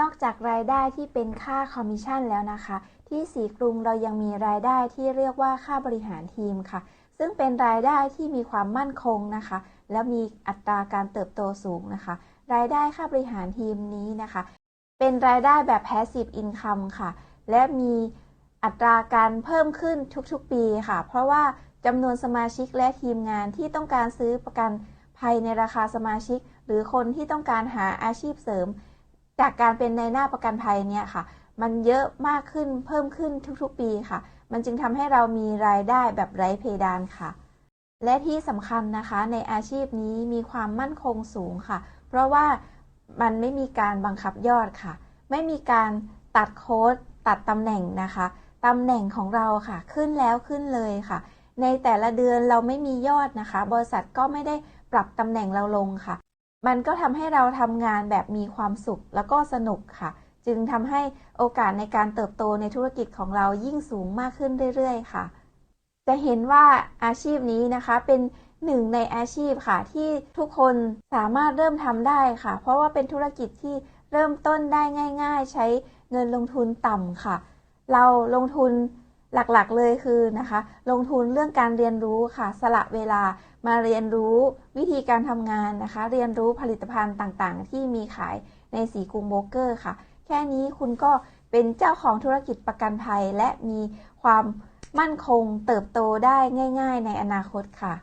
นอกจากรายได้ที่เป็นค่าคอมมิชชั่นแล้วนะคะ ที่สีกรุงเรายังมีรายได้ที่เรียกว่าค่าบริหารทีมค่ะ ซึ่งเป็นรายได้ที่มีความมั่นคงนะคะ และมีอัตราการเติบโตสูงนะคะ รายได้ค่าบริหารทีมนี้นะคะ เป็นรายได้แบบ passive income ค่ะ และมีอัตราการเพิ่มขึ้นทุกๆ ปีค่ะ เพราะว่าจำนวนสมาชิกและทีมงานที่ต้องการซื้อประกันภัยในราคาสมาชิก หรือคนที่ต้องการหาอาชีพเสริม จากการเป็นในหน้าประกันภัยเนี่ยค่ะ มันเยอะมากขึ้นเพิ่มขึ้นทุกๆปีค่ะ มันจึงทำให้เรามีรายได้แบบไร้เพดานค่ะ และที่สำคัญนะคะในอาชีพนี้มีความมั่นคงสูงค่ะ เพราะว่ามันไม่มีการบังคับยอดค่ะ ไม่มีการตัดโค้ดตัดตำแหน่งนะคะตำแหน่งของเราค่ะ ขึ้นแล้วขึ้นเลยค่ะ ในแต่ละเดือนเราไม่มียอดนะคะ บริษัทก็ไม่ได้ปรับตำแหน่งเราลงค่ะ มันก็ทำให้เราทำงานแบบมีความสุขแล้วก็สนุกค่ะ จึงทำให้โอกาสในการเติบโตในธุรกิจของเรายิ่งสูงมากขึ้นเรื่อยๆ ค่ะ จะเห็นว่าอาชีพนี้นะคะเป็นหนึ่งในอาชีพค่ะ ที่ทุกคนสามารถเริ่มทำได้ค่ะ เพราะว่าเป็นธุรกิจที่เริ่มต้นได้ง่าย ๆ ใช้เงินลงทุนต่ำค่ะ เราลงทุน หลักๆเลยคือนะคะ ลงทุนเรื่องการเรียนรู้ค่ะ สละเวลามาเรียนรู้วิธีการทำงานนะคะ เรียนรู้ผลิตภัณฑ์ต่างๆ ที่มีขายในสีกรุงโบรเกอร์ค่ะ แค่นี้คุณก็เป็นเจ้าของธุรกิจประกันภัย และมีความมั่นคงเติบโตได้ง่าย ๆ ในอนาคตค่ะ